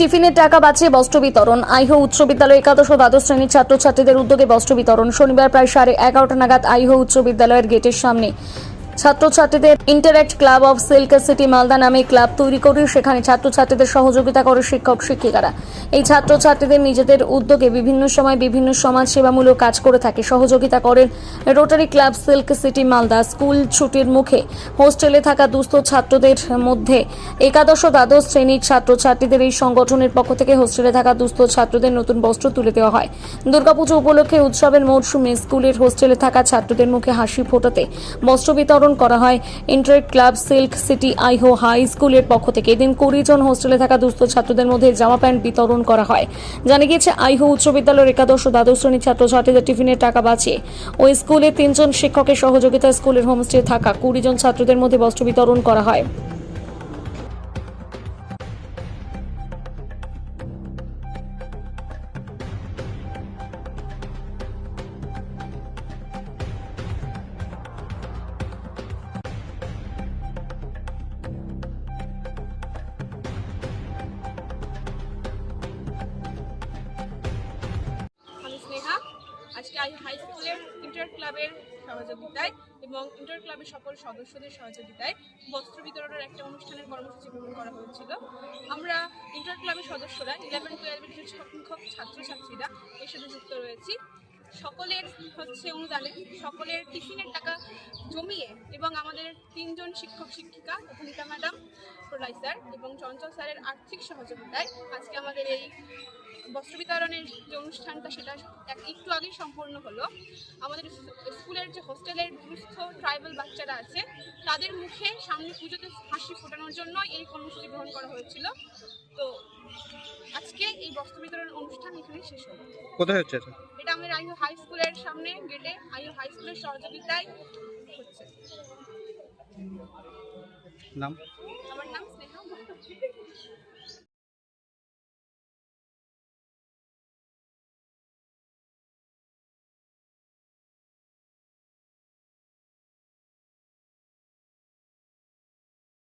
টিফিনের টাকা বাঁচিয়ে বস্ত্র বিতরণ। আইহো উচ্চ বিদ্যালয় একাদশ ও দ্বাদশ শ্রেণির ছাত্রছাত্রীদের উদ্যোগে বস্ত্র বিতরণ। শনিবার প্রায় সাড়ে এগারোটা নাগাদ আইহো উচ্চ বিদ্যালয়ের গেটের সামনে। ছাত্রছাত্রীদের interact club of silk city Malda নামে ক্লাব তৈরি করে সেখানে ছাত্রছাত্রীদের সহযোগিতা করে শিক্ষক শিক্ষিকারা। এই ছাত্রছাত্রীদের নিজেদের উদ্যোগে বিভিন্ন সময় বিভিন্ন সমাজ সেবামূলক কাজ করে থাকে। সহযোগিতা করেন rotary club silk city Malda school ছুটির মুখে। হোস্টেলে থাকা দুস্থ ছাত্রদের মধ্যে একাদশ দ্বাদশ শ্রেণির ছাত্রছাত্রীদের এই সংগঠনের পক্ষ থেকে হোস্টেলে থাকা দুস্থ ছাত্রদের নতুন বস্ত্র তুলে দেওয়া হয়। দুর্গাপুজো উপলক্ষে উৎসবের মরশুমে স্কুলের হোস্টেলে থাকা ছাত্রদের মুখে হাসি ফোটাতে বস্ত্র বিতরণ করা হয়। Interact club silk city Aiho high স্কুলের পক্ষ থেকে এদিন কুড়ি জন হোস্টেলে থাকা দুস্থ ছাত্রদের মধ্যে জামা প্যান্ট বিতরণ করা হয়। জানা গিয়েছে আইহো উচ্চ বিদ্যালয়ের একাদশ ও দ্বাদশ শ্রেণির ছাত্রছাত্রীদের টিফিনের টাকা বাঁচিয়ে ওই স্কুলে তিনজন শিক্ষকের সহযোগিতায় স্কুলের হোমস্টে থাকা কুড়ি জন ছাত্রদের মধ্যে বস্ত্র বিতরণ করা হয়। আজকে হাই স্কুলের ইন্টার ক্লাবের সহযোগিতায় এবং ইন্টার ক্লাবের সকল সদস্যদের সহযোগিতায় বস্ত্র বিতরণের একটা অনুষ্ঠানের কর্মসূচি গ্রহণ করা হয়েছিল। আমরা ইন্টার ক্লাবের সদস্যরা ইলেভেন টুয়েলভের সংখ্যক ছাত্রছাত্রীরা এর সাথে যুক্ত রয়েছি। সকলের হচ্ছে অনুদানে, সকলের টিফিনের টাকা জমিয়ে এবং আমাদের তিনজন শিক্ষক শিক্ষিকা ভূমিকা ম্যাডাম, প্রলয় স্যার এবং চঞ্চল স্যারের আর্থিক সহযোগিতায় আজকে আমাদের এই বস্ত্র বিতরণের যে অনুষ্ঠানটা সেটা এক- একটু আগেই সম্পূর্ণ হলো। আমাদের স্কুলের যে হোস্টেলের দুস্থ ট্রাইবাল বাচ্চারা আছে, তাদের মুখে সামনে পুজোতে হাসি ফোটানোর জন্য এই কর্মসূচি গ্রহণ করা হয়েছিল। তো আজকে এই বস্ত্র বিতরণ অনুষ্ঠান এখানে শেষ হলো। কোথায় হচ্ছে আমাদের আইও হাই স্কুলের সামনে গেটে আইও হাই স্কুলের সহযোগিতায় হচ্ছে। নাম?